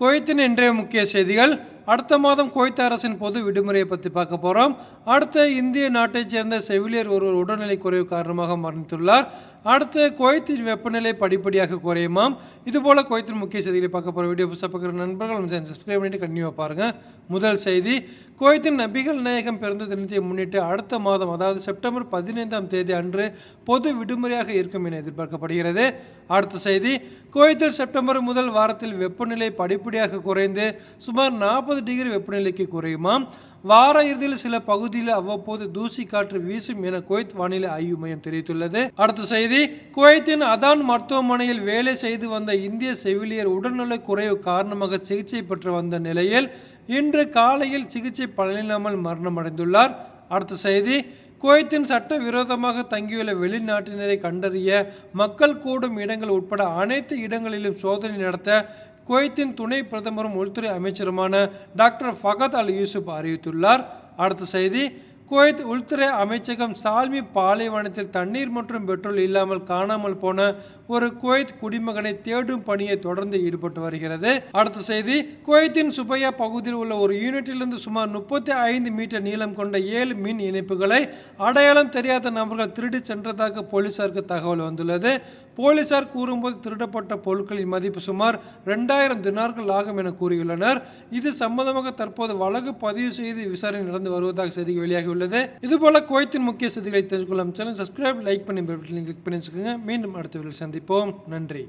குவைத்தின் இன்றைய முக்கிய செய்திகள். அடுத்த மாதம் குவைத் அரசின் பொது விடுமுறையை பற்றி பார்க்க போகிறோம் அடுத்த இந்திய நாட்டைச் சேர்ந்த செவிலியர் ஒருவர் உடல்நிலை குறைவு காரணமாக மரணித்துள்ளார். அடுத்து குவைத்தின் வெப்பநிலை படிப்படியாக குறையுமாம். இதுபோல் குவைத்தின் முக்கிய செய்திகளை பார்க்க போகிற வீடியோ புதுசாக பார்க்குற நண்பர்கள் சப்ஸ்கிரைப் பண்ணிட்டு கண்டினியூவாக பாருங்கள் முதல் செய்தி குவைத்தின் நபிகள் நாயகம் பிறந்த தினத்தை முன்னிட்டு அடுத்த மாதம் அதாவது செப்டம்பர் பதினைந்தாம் தேதி அன்று பொது விடுமுறையாக இருக்கும் என எதிர்பார்க்கப்படுகிறது. அடுத்த செய்தி குவைத்தில் செப்டம்பர் முதல் வாரத்தில் வெப்பநிலை படிப்படியாக குறைந்து சுமார் நாற்பது டிகிரி வெப்பநிலைக்கு குறையுமாம். வார இறுதியில் சில பகுதியில் அவ்வப்போது தூசி காற்று வீசும் என குவைத் வானிலை ஆய்வு மையம் தெரிவித்துள்ளது. அடுத்த செய்தி குவைத்தின் அதான் மருத்துவமனையில் வேலை செய்து வந்த இந்திய செவிலியர் உடல்நல குறைவு காரணமாக சிகிச்சை பெற்று வந்த நிலையில் இன்று காலையில் சிகிச்சை பலனில்லாமல் மரணமடைந்துள்ளார் அடுத்த செய்தி குவைத்தின் சட்ட விரோதமாக தங்கியுள்ள வெளிநாட்டினரை கண்டறிய மக்கள் கூடும் இடங்கள் உட்பட அனைத்து இடங்களிலும் சோதனை நடத்த குவைத்தின் துணை பிரதமரும் உள்துறை அமைச்சருமான டாக்டர் ஃபகத் அல் யூசுப் அறிவித்துள்ளார். அடுத்த செய்தி குவைத் உள்துறை அமைச்சகம் சால்மி பாலைவனத்தில் தண்ணீர் மற்றும் பெட்ரோல் இல்லாமல் காணாமல் போன ஒரு குவைத் குடிமகனை தேடும் பணியை தொடர்ந்து ஈடுபட்டு வருகிறது. அடுத்த செய்தி குவைத்தின் சுபையா பகுதியில் உள்ள ஒரு யூனிட்டிலிருந்து சுமார் முப்பத்தி ஐந்து மீட்டர் நீளம் கொண்ட ஏழு மின் இணைப்புகளை அடையாளம் தெரியாத நபர்கள் திருடி சென்றதாக போலீசாருக்கு தகவல் வந்துள்ளது. போலீசார் கூறும்போது திருடப்பட்ட பொருட்களின் மதிப்பு சுமார் ரெண்டாயிரம் தினார்கள் ஆகும் என கூறியுள்ளனர். இது சம்பந்தமாக தற்போது வழக்கு பதிவு செய்து விசாரணை நடந்து வருவதாக செய்தி வெளியாகியுள்ளது உள்ளது. இதுபோல குவைத்தின் முக்கிய செய்திகளை தெரிஞ்சுக்கொள்ளும் சேனல் சப்ஸ்கிரைப் லைக் பண்ணி பெல் பட்டனை கிளிக் பண்ணி வச்சுக்கோங்க. மீண்டும் அடுத்த வீடியோவில் சந்திப்போம். நன்றி.